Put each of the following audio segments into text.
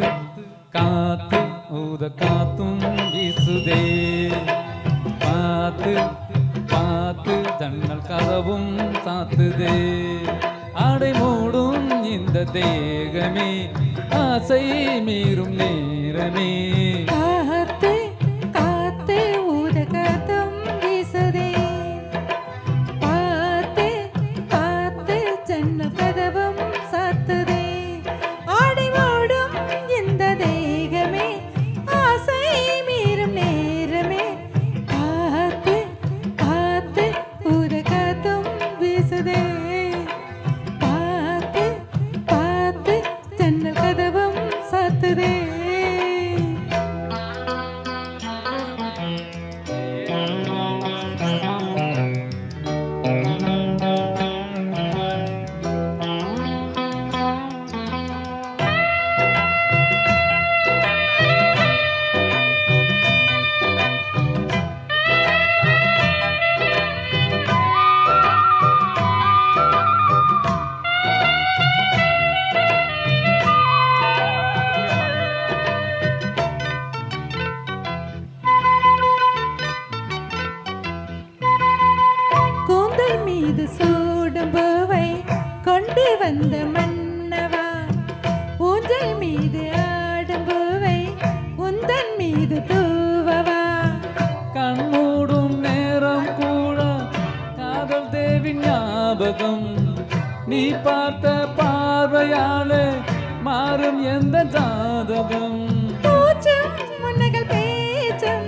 காத்து காத்து ஊத காத்தும் வீசுதே. பார்த்து பார்த்து ஜன்னல் கதவும் சாத்துதே. அடை மூடும் இந்த தேகமே ஆசை மீறும் நேரமே. today. மீது தூவவா? கண்மூடும் நேரம் கூட காதல் தேவி ஞாபகம். நீ பார்த்த பார்வையாலே மாறும் எந்த ஜாதகம்? முன்னகள் பேச்சும்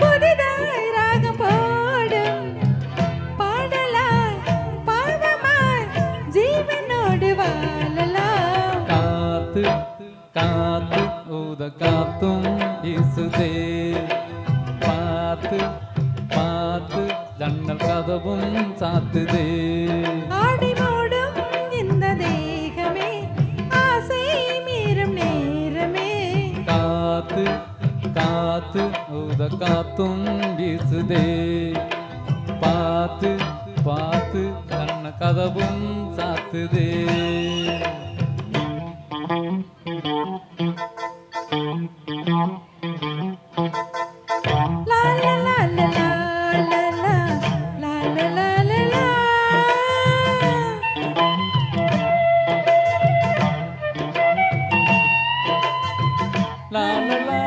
புதிதாய் ராகம் போடும். பாடலாய் பாவமாய் ஜீவனோடு வாழலாம். காத்து காத்து ஊத பார்த்து பார்த்து ஜன்னல் கதவும் சாத்துதே. ஆடி மூடும் இந்த தேகமே ஆசை மீறும் நேரமே. காத்து காத்து ஊத காத்தும் வீசுதே. பார்த்து பார்த்து கண்ண கதவும் சாத்துதே.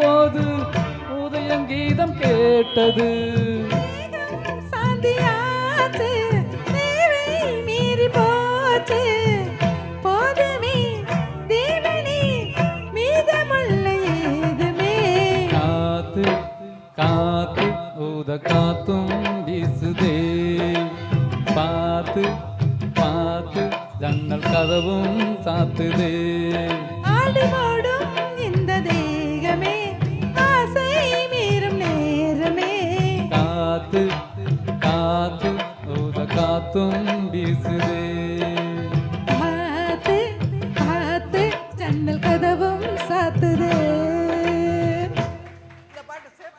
போது உதயங்கீதம் கேட்டது. காத்து ஊத காத்தும் வீசுதே. பார்த்து பார்த்து ஜன்னல் கதவும் சாத்துதே. ஆடு தும்பி சிறு